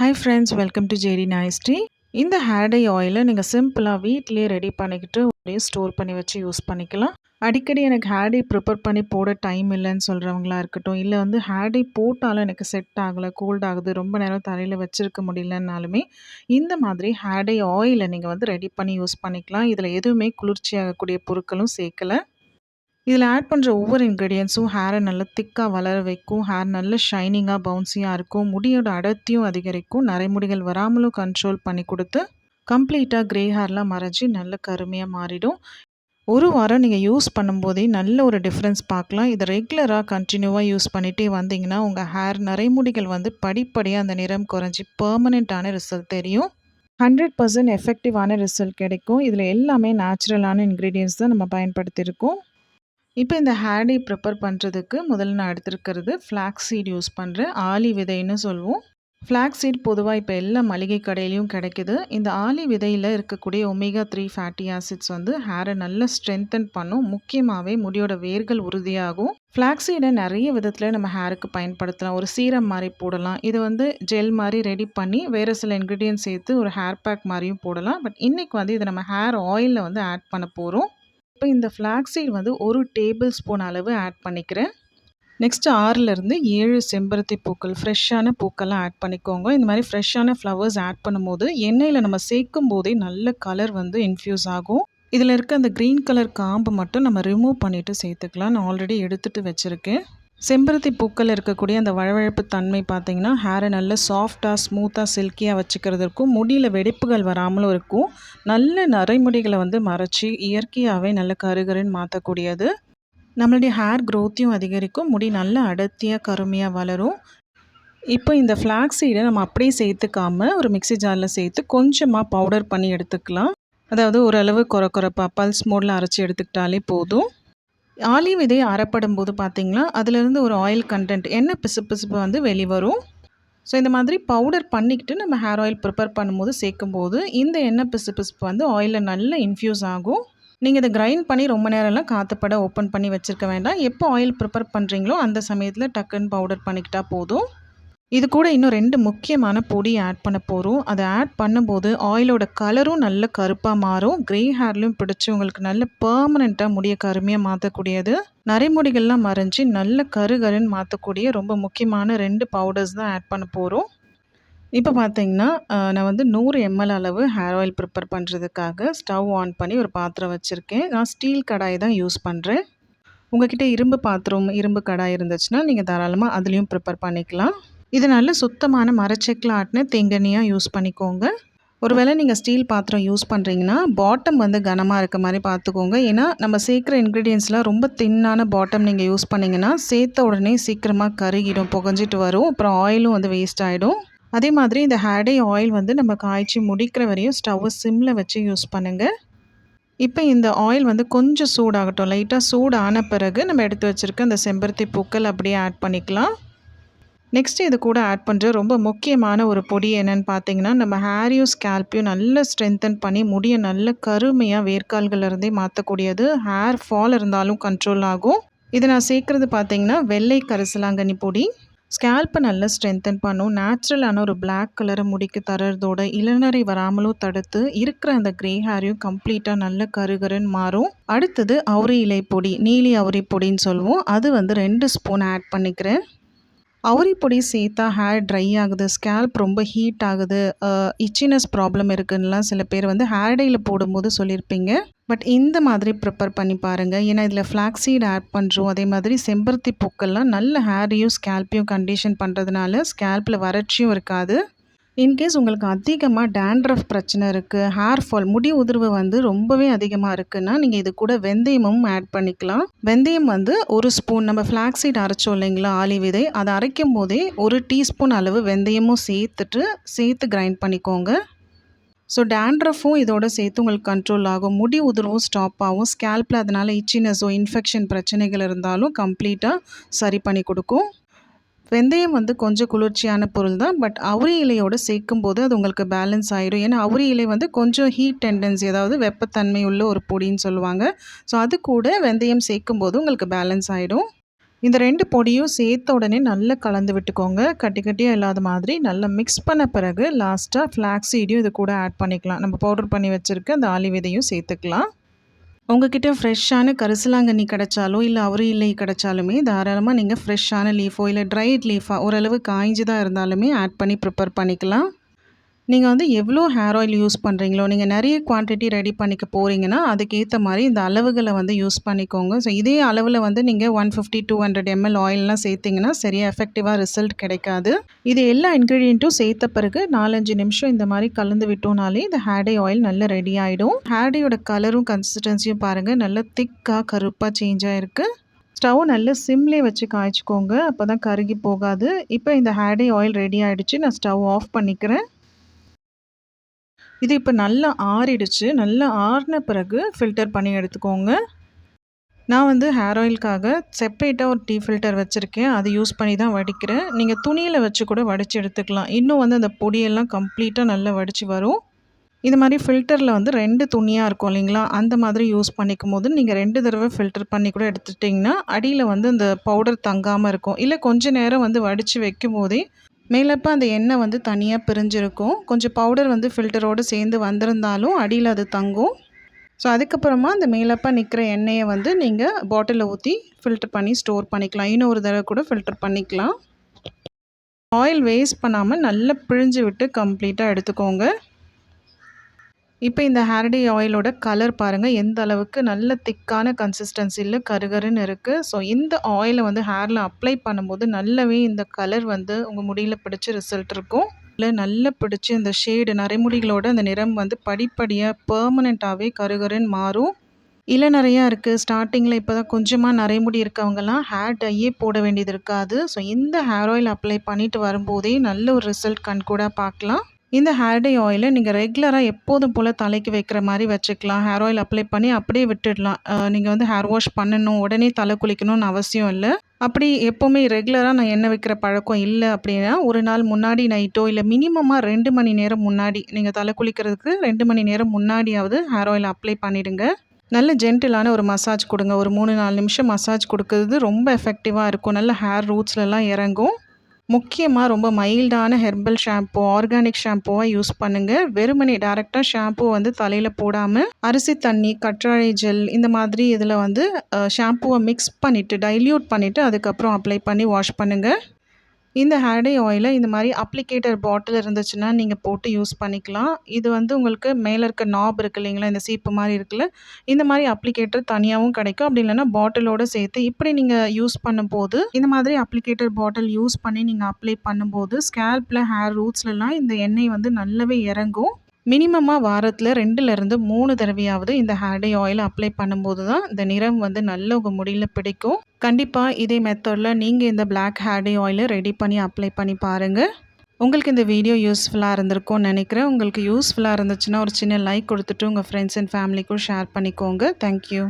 Hi friends welcome to JD நாய்ஸ்டி இந்த hair tie ஆயிலை நீங்கள் சிம்பிளாக வீட்டிலேயே ரெடி பண்ணிக்கிட்டு அப்படியே ஸ்டோர் பண்ணி வச்சு யூஸ் பண்ணிக்கலாம். அடிக்கடி எனக்கு ஹேர் டை ப்ரிப்பேர் பண்ணி போட டைம் இல்லைன்னு சொல்கிறவங்களா இருக்கட்டும் இல்லை வந்து ஹேர் டை போட்டாலும் எனக்கு செட் ஆகலை கோல்ட் ஆகுது ரொம்ப நேரம் தலையில் வச்சுருக்க முடியலன்னாலுமே இந்த மாதிரி ஹேர் டை ஆயிலை நீங்கள் வந்து ரெடி பண்ணி யூஸ் பண்ணிக்கலாம். இதில் எதுவுமே குளிர்ச்சியாகக்கூடிய பொருட்களும் சேர்க்கலை. இதில் ஆட் பண்ணுற ஒவ்வொரு இன்க்ரீடியன்ஸும் ஹேரை நல்லா திக்காக வளர வைக்கும். ஹேர் நல்ல ஷைனிங்காக பவுன்ஸியாக இருக்கும். முடியோட அடர்த்தியும் அதிகரிக்கும். நரைமுடிகள் வராமலும் கண்ட்ரோல் பண்ணி கொடுத்து கம்ப்ளீட்டாக க்ரே ஹேர்லாம் மறைஞ்சி நல்ல கருமையாக மாறிடும். ஒரு வாரம் நீங்கள் யூஸ் பண்ணும்போதே நல்ல ஒரு டிஃப்ரென்ஸ் பார்க்கலாம். இதை ரெகுலராக கண்டினியூவாக யூஸ் பண்ணிகிட்டே வந்தீங்கன்னா உங்கள் ஹேர் நரைமுடிகள் வந்து படிப்படியாக அந்த நிறம் குறைஞ்சி பர்மனெண்ட்டான ரிசல்ட் தெரியும். ஹண்ட்ரட் பர்சன்ட் எஃபெக்டிவான ரிசல்ட் கிடைக்கும். இதில் எல்லாமே நேச்சுரலான இன்க்ரீடியன்ஸ் தான் நம்ம பயன்படுத்தியிருக்கோம். இப்போ இந்த ஹேடி ப்ரிப்பேர் பண்ணுறதுக்கு முதல்ல நான் எடுத்துருக்கிறது ஃப்ளாக்ஸ் சீட் யூஸ் பண்ணுறேன். ஆலி விதைன்னு சொல்லுவோம். ஃப்ளாக்ஸ் சீட் பொதுவாக இப்போ எல்லா மளிகை கடையிலையும் கிடைக்குது. இந்த ஆலி விதையில் இருக்கக்கூடிய ஒமேகா த்ரீ ஃபேட்டி ஆசிட்ஸ் வந்து ஹேரை நல்லா ஸ்ட்ரென்தன் பண்ணும். முக்கியமாகவே முடியோட வேர்கள் உறுதியாகும். ஃப்ளாக்ஸீடை நிறைய விதத்தில் நம்ம ஹேருக்கு பயன்படுத்தலாம். ஒரு சீரம் மாதிரி போடலாம். இது வந்து ஜெல் மாதிரி ரெடி பண்ணி வேறு சில இன்க்ரீடியன்ட் சேர்த்து ஒரு ஹேர் பேக் மாதிரியும் போடலாம். பட் இன்றைக்கி வந்து இதை நம்ம ஹேர் ஆயிலில் வந்து ஆட் பண்ண போகிறோம் இப்போ இந்த ஃப்ளாக்ஸீட் வந்து ஒரு டேபிள் ஸ்பூன் அளவு ஆட் பண்ணிக்கிறேன். நெக்ஸ்ட்டு ஆறுலேருந்து ஏழு செம்பருத்தி பூக்கள் ஃப்ரெஷ்ஷான பூக்கள்லாம் ஆட் பண்ணிக்கோங்க. இந்த மாதிரி ஃப்ரெஷ்ஷான ஃப்ளவர்ஸ் ஆட் பண்ணும்போது எண்ணெயில் நம்ம சேர்க்கும் போதே நல்ல கலர் வந்து இன்ஃப்யூஸ் ஆகும். இதில் இருக்க அந்த க்ரீன் கலர் காம்பு மட்டும் நம்ம ரிமூவ் பண்ணிவிட்டு சேர்த்துக்கலாம். நான் ஆல்ரெடி எடுத்துகிட்டு வச்சுருக்கேன். செம்பருத்தி பூக்கள் இருக்கக்கூடிய அந்த வழவழப்பு தன்மை பார்த்திங்கன்னா ஹேரை நல்ல சாஃப்டாக ஸ்மூத்தாக சில்கியாக வச்சுக்கிறதுக்கும் முடியில் வெடிப்புகள் வராமலும் இருக்கும். நல்ல நரைமுடிகளை வந்து மறைச்சி இயற்கையாகவே நல்ல கருகருன்னு மாற்றக்கூடியது நம்மளுடைய ஹேர் க்ரோத்தையும் அதிகரிக்கும். முடி நல்ல அடர்த்தியாக கருமையாக வளரும். இப்போ இந்த ஃப்ளாக்ஸ் சீடை நம்ம அப்படியே சேர்த்துக்காமல் ஒரு மிக்சி ஜாரில் சேர்த்து கொஞ்சமாக பவுடர் பண்ணி எடுத்துக்கலாம். அதாவது ஓரளவு குறை குறைப்பாக பல்ஸ் மோடில் அரைச்சி எடுத்துக்கிட்டாலே போதும். ஆலி விதை அறப்படும் போது பார்த்திங்கன்னா அதுலேருந்து ஒரு ஆயில் கண்டென்ட் என்ன பிசு பிசுப்பு வந்து வெளிவரும். ஸோ இந்த மாதிரி பவுடர் பண்ணிக்கிட்டு நம்ம ஹேர் ஆயில் ப்ரிப்பேர் பண்ணும்போது சேர்க்கும்போது இந்த எண்ணெய் பிசு பிசுப்பு வந்து ஆயிலில் நல்லா இன்ஃப்யூஸ் ஆகும். நீங்கள் இதை கிரைண்ட் பண்ணி ரொம்ப நேரம்லாம் காற்றுப்பட ஓப்பன் பண்ணி வச்சுருக்க வேண்டாம். எப்போ ஆயில் ப்ரிப்பேர் பண்ணுறீங்களோ அந்த சமயத்தில் டக்குன்னு பவுடர் பண்ணிக்கிட்டால் போதும். இது கூட இன்னும் ரெண்டு முக்கியமான பொடி ஆட் பண்ண போகிறோம் அதை ஆட் பண்ணும்போது ஆயிலோட கலரும் நல்ல கருப்பாக மாறும். க்ரே ஹேர்லையும் பிடிச்சி உங்களுக்கு நல்ல பர்மனெண்ட்டாக முடிய கருமையாக மாற்றக்கூடியது நரைமுடிகள்லாம் மறைஞ்சி நல்ல கருகருன்னு மாற்றக்கூடிய ரொம்ப முக்கியமான ரெண்டு பவுடர்ஸ் தான் ஆட் பண்ண போகிறோம் இப்போ பார்த்தீங்கன்னா நான் வந்து நூறு எம்எல் அளவு ஹேர் ஆயில் ப்ரிப்பேர் பண்ணுறதுக்காக ஸ்டவ் ஆன் பண்ணி ஒரு பாத்திரம் வச்சுருக்கேன். நான் ஸ்டீல் கடாய் தான் யூஸ் பண்ணுறேன் உங்கள்கிட்ட இரும்பு பாத்திரம் இரும்பு கடாய் இருந்துச்சுன்னா நீங்கள் தாராளமாக அதுலேயும் ப்ரிப்பேர் பண்ணிக்கலாம். இது நல்ல சுத்தமான மரச்செக்கில் ஆட்டின தேங்கண்ணியாக யூஸ் பண்ணிக்கோங்க. ஒருவேளை நீங்கள் ஸ்டீல் பாத்திரம் யூஸ் பண்ணுறீங்கன்னா பாட்டம் வந்து கனமாக இருக்க மாதிரி பார்த்துக்கோங்க ஏன்னா நம்ம சேர்க்குற இன்க்ரீடியன்ஸ்லாம் ரொம்ப தின்னான பாட்டம் நீங்கள் யூஸ் பண்ணிங்கன்னா சேர்த்த உடனே சீக்கிரமாக கருகிடும் புகஞ்சிட்டு வரும். அப்புறம் ஆயிலும் வந்து வேஸ்ட் ஆகிடும் அதே மாதிரி இந்த ஹேடை ஆயில் வந்து நம்ம காய்ச்சி முடிக்கிற வரையும் ஸ்டவ்வை சிம்மில் வச்சு யூஸ் பண்ணுங்கள் இப்போ இந்த ஆயில் வந்து கொஞ்சம் சூடாகட்டும். லைட்டாக சூடான பிறகு நம்ம எடுத்து வச்சுருக்க அந்த செம்பருத்தி பூக்கள் அப்படியே ஆட் பண்ணிக்கலாம். நெக்ஸ்ட்டு இது கூட ஆட் பண்ணுற ரொம்ப முக்கியமான ஒரு பொடி என்னென்னு பார்த்தீங்கன்னா நம்ம ஹேரியும் ஸ்கேல்ப்பையும் நல்லா ஸ்ட்ரென்தன் பண்ணி முடிய நல்ல கருமையாக வேர்க்கால்கள்லேருந்தே மாற்றக்கூடியது ஹேர் ஃபால் இருந்தாலும் கண்ட்ரோல் ஆகும். இதை நான் சேர்க்குறது பார்த்தீங்கன்னா வெள்ளை கரிசலாங்கண்ணி பொடி. ஸ்கேல்ப்பை நல்லா ஸ்ட்ரென்தன் பண்ணும். நேச்சுரலான ஒரு பிளாக் கலரை முடிக்கு தரதோட இளநரை வராமலும் தடுத்து இருக்கிற அந்த க்ரே ஹேரையும் கம்ப்ளீட்டாக நல்ல கருகருன்னு மாறும். அடுத்தது அவுரி இலை பொடி நீலி அவுரி பொடின்னு சொல்லுவோம். அது வந்து ரெண்டு ஸ்பூன் ஆட் பண்ணிக்கிறேன். அவுரி பொடி சேர்த்தா ஹேர் ட்ரை ஆகுது ஸ்கேல்ப் ரொம்ப ஹீட் ஆகுது இச்சினஸ் ப்ராப்ளம் இருக்குன்னுலாம் சில பேர் வந்து ஹேர் டேயில் போடும்போது சொல்லியிருப்பீங்க. பட் இந்த மாதிரி ப்ரிப்பேர் பண்ணி பாருங்கள் ஏன்னா இதில் ஃப்ளாக்ஸீட் ஆட் பண்ணுறோம் அதே மாதிரி செம்பருத்தி பூக்கள்லாம் நல்ல ஹேரையும் ஸ்கேல்ப்பையும் கண்டிஷன் பண்ணுறதுனால ஸ்கேல்ப்பில் வறட்சியும் இருக்காது. இன்கேஸ் உங்களுக்கு அதிகமாக டேண்ட்ரஃப் பிரச்சனை இருக்குது ஹேர் ஃபால் முடி உதிர்வு வந்து ரொம்பவே அதிகமாக இருக்குன்னா நீங்கள் இது கூட வெந்தயமும் ஆட் பண்ணிக்கலாம். வெந்தயம் வந்து ஒரு ஸ்பூன் நம்ம ஃப்ளாக்ஸீட் அரைச்சோம் இல்லைங்களா ஆலி விதை அதை அரைக்கும் போதே ஒரு டீஸ்பூன் அளவு வெந்தயமும் சேர்த்துட்டு சேர்த்து கிரைண்ட் பண்ணிக்கோங்க. ஸோ டேண்ட்ரஃபும் இதோட சேர்த்து உங்களுக்கு கண்ட்ரோல் ஆகும். முடி உதிரவும் ஸ்டாப் ஆகும். ஸ்கேல்பில் அதனால் இச்சினஸோ இன்ஃபெக்ஷன் பிரச்சனைகள் இருந்தாலும் கம்ப்ளீட்டாக சரி பண்ணி கொடுக்கும். வெந்தயம் வந்து கொஞ்சம் குளிர்ச்சியான பொருள் தான் பட் அவுரி இலையோடு சேர்க்கும் போது அது உங்களுக்கு பேலன்ஸ் ஆகிடும் ஏன்னா அவுரி இலை வந்து கொஞ்சம் ஹீட் டெண்டன்சி அதாவது வெப்பத்தன்மை உள்ள ஒரு பொடின்னு சொல்லுவாங்க. ஸோ அது கூட வெந்தயம் சேர்க்கும் போது உங்களுக்கு பேலன்ஸ் ஆகிடும் இந்த ரெண்டு பொடியும் சேர்த்த உடனே நல்லா கலந்து விட்டுக்கோங்க. கட்டி கட்டியாக இல்லாத மாதிரி நல்லா மிக்ஸ் பண்ண பிறகு லாஸ்ட்டாக ஃப்ளாக்ஸீடியும் இது கூட ஆட் பண்ணிக்கலாம். நம்ம பவுடர் பண்ணி வச்சுருக்க அந்த ஆலி விதையும் சேர்த்துக்கலாம். உங்ககிட்ட ஃப்ரெஷ்ஷான கரிசலாங்கண்ணி கிடைச்சாலோ இல்லை அவரு இல்லை கிடைச்சாலுமே தாராளமாக நீங்கள் ஃப்ரெஷ்ஷான லீஃபோ இல்லை ட்ரைட் லீஃபாக ஓரளவு காய்ஞ்சதாக இருந்தாலுமே ஆட் பண்ணி ப்ரிப்பேர் பண்ணிக்கலாம். நீங்கள் வந்து எவ்வளோ ஹேர் ஆயில் யூஸ் பண்ணுறீங்களோ நீங்கள் நிறைய குவான்டிட்டி ரெடி பண்ணிக்க போகிறீங்கன்னா அதுக்கேற்ற மாதிரி இந்த அளவுகளை வந்து யூஸ் பண்ணிக்கோங்க. ஸோ இதே அளவில் வந்து நீங்கள் one fifty two hundred ML ஆயிலெலாம் சேர்த்திங்கன்னா சரியாக எஃபெக்டிவாக ரிசல்ட் கிடைக்காது. இது எல்லா இன்க்ரீடியண்ட்டும் சேர்த்த பிறகு நாலஞ்சு நிமிஷம் இந்த மாதிரி கலந்து விட்டோம்னாலே இந்த ஹேடே ஆயில் நல்லா ரெடி ஆகிடும் ஹேடையோட கலரும் கன்சிஸ்டன்சியும் பாருங்கள் நல்லா திக்காக கருப்பாக சேஞ்ச் ஆகிருக்கு ஸ்டவ் நல்லா சிம்லேயே வச்சு காய்ச்சிக்கோங்க அப்போ தான் கருகி போகாது. இப்போ இந்த ஹேடே ஆயில் ரெடி ஆகிடுச்சு நான் ஸ்டவ் ஆஃப் பண்ணிக்கிறேன். இது இப்போ நல்லா ஆறிடுச்சு. நல்லா ஆறின பிறகு ஃபில்டர் பண்ணி எடுத்துக்கோங்க. நான் வந்து ஹேர் ஆயிலுக்காக செப்ரேட்டாக ஒரு டீ ஃபில்டர் வச்சுருக்கேன். அது யூஸ் பண்ணி தான் வடிக்கிறேன். நீங்கள் துணியில் வச்சு கூட வடித்து எடுத்துக்கலாம். இன்னும் வந்து அந்த பொடியெல்லாம் கம்ப்ளீட்டாக நல்லா வடித்து வரும். இது மாதிரி ஃபில்டரில் வந்து ரெண்டு துணியாக இருக்கும் இல்லைங்களா? அந்த மாதிரி யூஸ் பண்ணிக்கும் போது நீங்கள் ரெண்டு தடவை ஃபில்டர் பண்ணி கூட எடுத்துட்டிங்கன்னா அடியில் வந்து அந்த பவுடர் தங்காமல் இருக்கும். இல்லை கொஞ்சம் நேரம் வந்து வடித்து வைக்கும் போதே மேலப்போ அந்த எண்ணெய் வந்து தனியாக பிரிஞ்சிருக்கும். கொஞ்சம் பவுடர் வந்து ஃபில்டரோடு சேர்ந்து வந்திருந்தாலும் அடியில் அது தங்கும். ஸோ அதுக்கப்புறமா அந்த மேலப்பா நிற்கிற எண்ணெயை வந்து நீங்கள் பாட்டிலில் ஊற்றி ஃபில்டர் பண்ணி ஸ்டோர் பண்ணிக்கலாம். இன்னொரு தடவை கூட ஃபில்டர் பண்ணிக்கலாம். ஆயில் வேஸ்ட் பண்ணாமல் நல்லா பிழிஞ்சு விட்டு கம்ப்ளீட்டாக எடுத்துக்கோங்க. இப்போ இந்த ஹேர்டே ஆயிலோட கலர் பாருங்கள் எந்த அளவுக்கு நல்ல திக்கான கன்சிஸ்டன்சியில் கருகருன்னு இருக்குது ஸோ இந்த ஆயிலை வந்து ஹேரில் அப்ளை பண்ணும்போது நல்லாவே இந்த கலர் வந்து உங்கள் முடியில் பிடிச்ச ரிசல்ட் இருக்கும். இல்லை நல்லா பிடிச்சி இந்த ஷேடு நரைமுடிகளோட அந்த நிறம் வந்து படிப்படியாக பர்மனெண்ட்டாகவே கருகருன்னு மாறும். இல்லை நிறையா இருக்குது ஸ்டார்டிங்கில் இப்போ தான் கொஞ்சமாக நரைமுடி இருக்கவங்கலாம் ஹேர் டையே போட வேண்டியது இருக்காது. ஸோ இந்த ஹேர் ஆயில் அப்ளை பண்ணிவிட்டு வரும்போதே நல்ல ஒரு ரிசல்ட் கண் கூட பார்க்கலாம் இந்த ஹேர் டே ஆயிலை நீங்கள் ரெகுலராக எப்போதும் போல் தலைக்கு வைக்கிற மாதிரி வச்சுக்கலாம். ஹேர் ஆயில் அப்ளை பண்ணி அப்படியே விட்டுடலாம். நீங்கள் வந்து ஹேர் வாஷ் பண்ணணும். உடனே தலை குளிக்கணும்னு அவசியம் இல்லை. அப்படி எப்போவுமே ரெகுலராக நான் எண்ணெய் வைக்கிற பழக்கம் இல்லை அப்படின்னா ஒரு நாள் முன்னாடி நைட்டோ இல்லை மினிமமாக ரெண்டு மணி நேரம் முன்னாடி நீங்கள் தலை குளிக்கிறதுக்கு ரெண்டு மணி நேரம் முன்னாடியாவது ஹேர் ஆயில் அப்ளை பண்ணிவிடுங்க நல்ல ஜென்டிலான ஒரு மசாஜ் கொடுங்க. ஒரு மூணு நாலு நிமிஷம் மசாஜ் கொடுக்கறது ரொம்ப எஃபெக்டிவாக இருக்கும். நல்ல ஹேர் ரூட்ஸ்லலாம் இறங்கும். முக்கியமாக ரொம்ப மைல்டான ஹெர்பல் ஷாம்பு ஆர்கானிக் ஷாம்புவாக யூஸ் பண்ணுங்கள் வெறுமனே டேரெக்டாக ஷாம்பு வந்து தலையில் போடாமல் அரிசி தண்ணி கற்றாழை ஜெல் இந்த மாதிரி இதில் வந்து ஷாம்புவை மிக்ஸ் பண்ணிவிட்டு டைல்யூட் பண்ணிவிட்டு அதுக்கப்புறம் அப்ளை பண்ணி வாஷ் பண்ணுங்கள் இந்த ஹேர்டே ஆயிலை இந்த மாதிரி அப்ளிகேட்டர் பாட்டில் இருந்துச்சுன்னா நீங்கள் போட்டு யூஸ் பண்ணிக்கலாம். இது வந்து உங்களுக்கு மேலே இருக்க நாப் இருக்குது இல்லைங்களா இந்த சீப்பு மாதிரி இருக்குல்ல இந்த மாதிரி அப்ளிகேட்டர் தனியாகவும் கிடைக்கும். அப்படி இல்லைன்னா பாட்டிலோடு சேர்த்து இப்படி நீங்கள் யூஸ் பண்ணும்போது இந்த மாதிரி அப்ளிகேட்டர் பாட்டில் யூஸ் பண்ணி நீங்கள் அப்ளை பண்ணும்போது ஸ்கேல்பில் ஹேர் ரூட்ஸ்லலாம் இந்த எண்ணெய் வந்து நல்லாவே இறங்கும். மினிமமாக வாரத்தில் ரெண்டுலேருந்து மூணு தடவையாவது இந்த ஹேர் டே ஆயில் அப்ளை பண்ணும்போது தான் இந்த நிறம் வந்து நல்ல உங்கள் முடியில் பிடிக்கும். கண்டிப்பாக இதே மெத்தடில் நீங்கள் இந்த பிளாக் ஹேர் டே ஆயிலை ரெடி பண்ணி அப்ளை பண்ணி பாருங்கள் உங்களுக்கு இந்த வீடியோ யூஸ்ஃபுல்லாக இருந்திருக்கும்னு நினைக்கிறேன். உங்களுக்கு யூஸ்ஃபுல்லாக இருந்துச்சுன்னா ஒரு சின்ன லைக் கொடுத்துட்டு உங்கள் ஃப்ரெண்ட்ஸ் அண்ட் ஃபேமிலிக்கும் ஷேர் பண்ணிக்கோங்க. Thank you